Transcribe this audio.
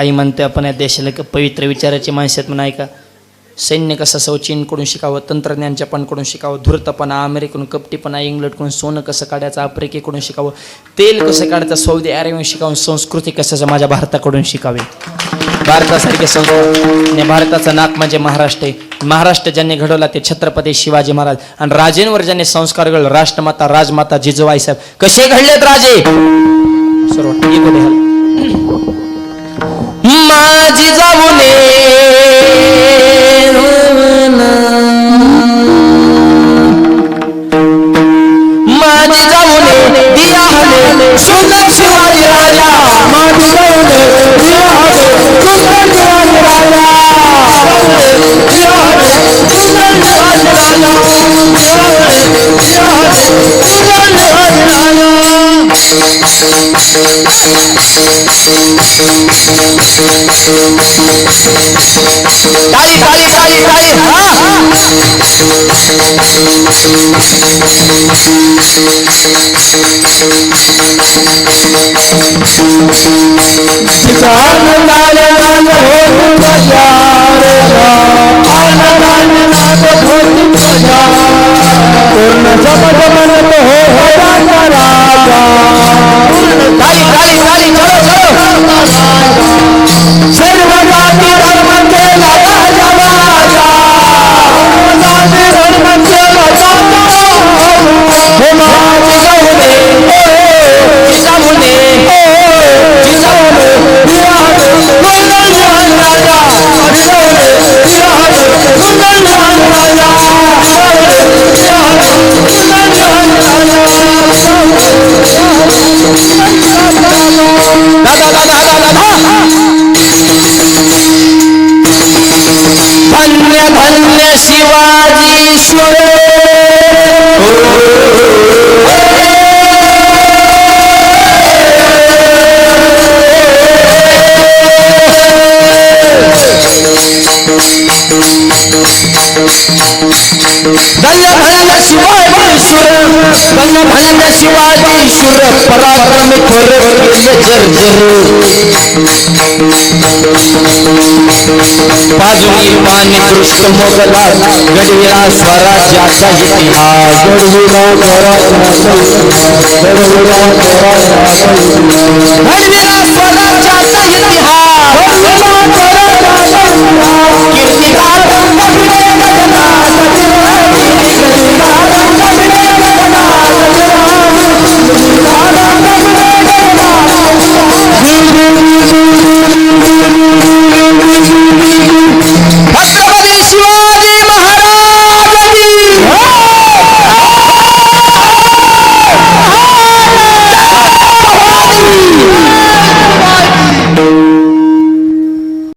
आई म्हणते आपण या देशाला का पवित्र विचाराची माणसात म्हणा ऐका सैन्य कसं असावं चीनकडून शिकावं तंत्रज्ञान जपानकडून शिकावं धूर्तपणा अमेरिकेकडून कपटीपणा इंग्लंडकडून सोनं कसं काढायचं आफ्रिकेकडून शिकावं तेल कसं काढायचं सौदी अरेबियन शिकावं संस्कृती कसं माझ्या भारताकडून शिकावे? भारतासारखे संस्कृती भारताचं नाक म्हणजे महाराष्ट्र आहे. महाराष्ट्र ज्यांनी घडवला ते छत्रपती शिवाजी महाराज. आणि राजेंवर ज्यांनी संस्कार घडले राष्ट्रमाता राजमाता जिजूबाई साहेब. कसे घडलेत राजे? सर्व माझी जाऊने माझी जाऊने दिया हले सुंदर शिवाजी राजा. माझी जाऊने दिया हले सुंदर शिवाजी राजा. ताली ताली ताली ताली हा हा जान लाल लाल हो बजारेगा आन लाल लाल धोती बजा पूर्ण जगत मन हो धन्य धन्य शिवाजी शिवाजीश्वर धन्य धन्य शिवाजीश्वर धन्य धन्य शिवाजीश्वर पराक्रम थोर जर्जर बाजूनी पाणी दृष्ट मोगला घडविला स्वराज्याचा इतिहास घडविला स्वराज्याचा इतिहास घडविला स्वराज्याचा इतिहास